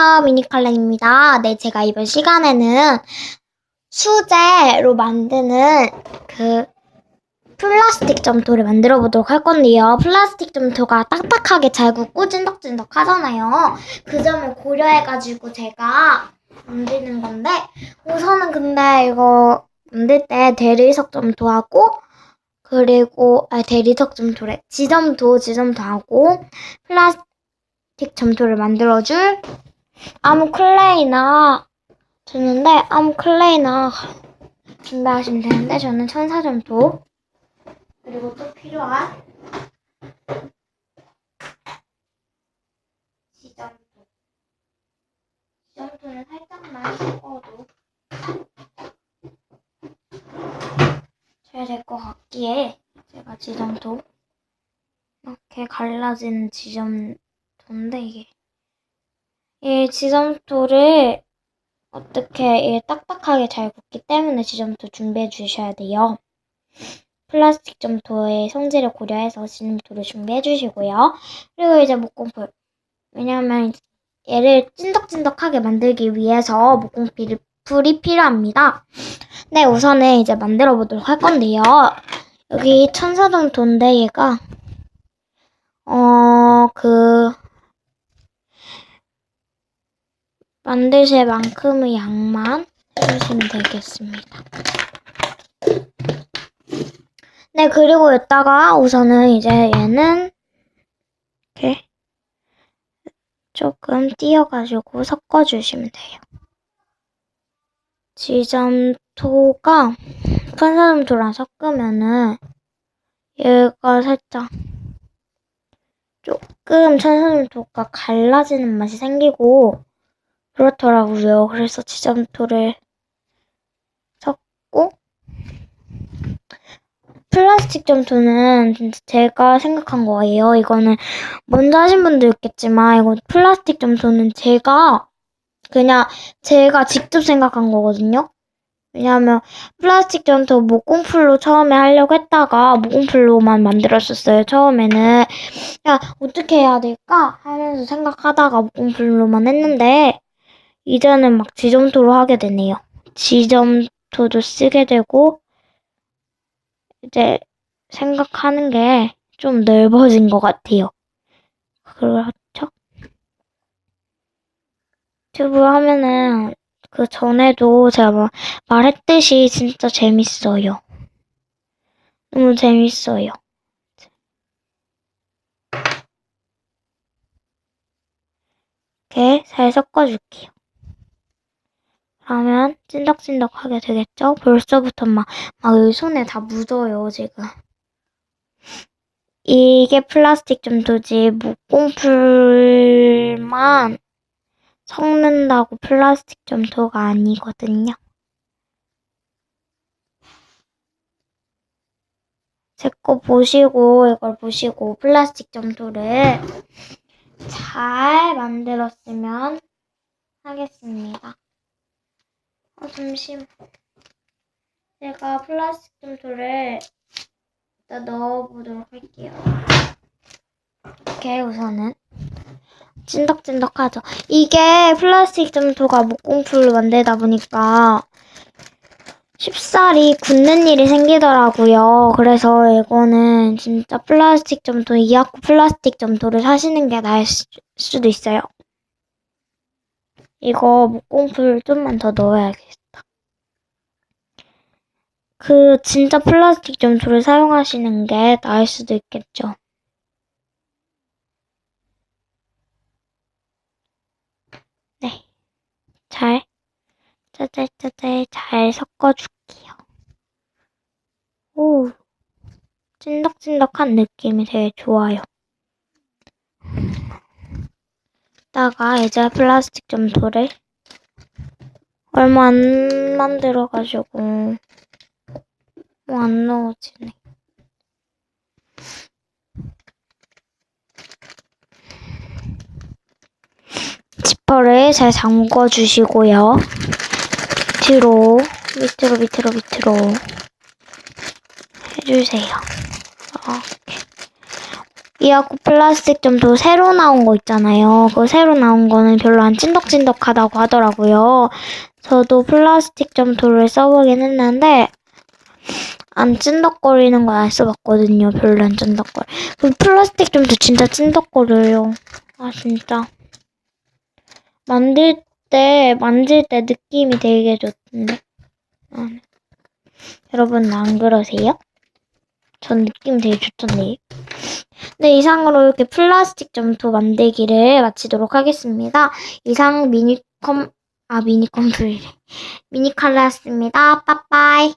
안녕하세요. 미니칼렌입니다. 네, 제가 이번 시간에는 수제로 만드는 그 플라스틱 점토를 만들어 보도록 할 건데요. 플라스틱 점토가 딱딱하게 잘 굳고 찐덕찐덕 하잖아요. 그 점을 고려해가지고 제가 만드는 건데, 우선은 근데 이거 만들 때 대리석 점토하고, 그리고, 아, 대리석 점토래. 지점토, 지점토하고, 플라스틱 점토를 만들어줄 아무 클레이나 주는데 아무 클레이나 준비하시면 되는데 저는 천사점토 그리고 또 필요한 지점토 지점토는 살짝만 섞어도 잘 될 것 같기에 제가 지점토 이렇게 갈라지는 지점토인데 이게 이 지점토를 어떻게 이 딱딱하게 잘 굳기 때문에 지점토 준비해 주셔야 돼요. 플라스틱 점토의 성질을 고려해서 지점토를 준비해 주시고요. 그리고 이제 목공풀. 왜냐하면 얘를 찐덕찐덕하게 만들기 위해서 목공풀이 불이 필요합니다. 네, 우선은 이제 만들어 보도록 할 건데요. 여기 천사점토인데 얘가 어, 그 만드실 만큼의 양만 해주시면 되겠습니다. 네, 그리고 이따가 우선은 이제 얘는 이렇게 조금 띄어가지고 섞어주시면 돼요. 지점토가 편사점토랑 섞으면은 얘가 살짝 조금 천사점토가 갈라지는 맛이 생기고 그렇더라고요. 그래서 지점토를 섞고 플라스틱 점토는 제가 생각한 거예요. 이거는 먼저 하신 분도 있겠지만 이거 플라스틱 점토는 제가 그냥 제가 직접 생각한 거거든요. 왜냐하면 플라스틱 점토 목공풀로 처음에 하려고 했다가 목공풀로만 만들었었어요. 처음에는 야 어떻게 해야 될까 하면서 생각하다가 목공풀로만 했는데 이제는 막 지점토로 하게 되네요. 지점토도 쓰게 되고, 이제 생각하는 게 좀 넓어진 것 같아요. 그렇죠? 유튜브 하면은 그 전에도 제가 막 말했듯이 진짜 재밌어요. 너무 재밌어요. 이렇게 잘 섞어줄게요. 그러면 찐덕찐덕하게 되겠죠? 벌써부터 막, 막 여기 손에 다 묻어요, 지금. 이게 플라스틱 점토지, 목공풀만 섞는다고 플라스틱 점토가 아니거든요. 제 거 보시고, 이걸 보시고, 플라스틱 점토를 잘 만들었으면 하겠습니다. 어, 잠시만. 제가 플라스틱 점토를 일단 넣어보도록 할게요. 이렇게 우선은 찐덕찐덕하죠. 이게 플라스틱 점토가 목공풀로 만들다 보니까 쉽사리 굳는 일이 생기더라고요. 그래서 이거는 진짜 플라스틱 점토, 이하코 플라스틱 점토를 사시는 게 나을 수도 있어요. 이거 목공풀 좀만 더 넣어야겠다. 그 진짜 플라스틱 점토를 사용하시는 게 나을 수도 있겠죠. 네. 잘, 짜잘짜잘 잘 섞어줄게요. 오, 찐덕찐덕한 느낌이 되게 좋아요. 이따가 이제 플라스틱 점토를 얼마 안 만들어가지고 뭐 안 넣어지네. 지퍼를 잘 잠궈 주시고요. 밑으로 밑으로 밑으로 밑으로 해주세요. 이렇게 이하고 플라스틱 점도 새로 나온 거 있잖아요. 그 새로 나온 거는 별로 안 찐덕찐덕하다고 하더라고요. 저도 플라스틱 점토를 써보긴 했는데 안 찐덕거리는 건 안 써봤거든요. 별로 안 찐덕거려. 그 플라스틱 점도 진짜 찐덕거려요. 아 진짜. 만들 때 만질 때 느낌이 되게 좋던데. 아, 네. 여러분 안 그러세요? 전 느낌 되게 좋던데. 네, 이상으로 이렇게 플라스틱 점토 만들기를 마치도록 하겠습니다. 이상 미니컴, 아, 미니컴플, 미니칼라였습니다. 빠빠이.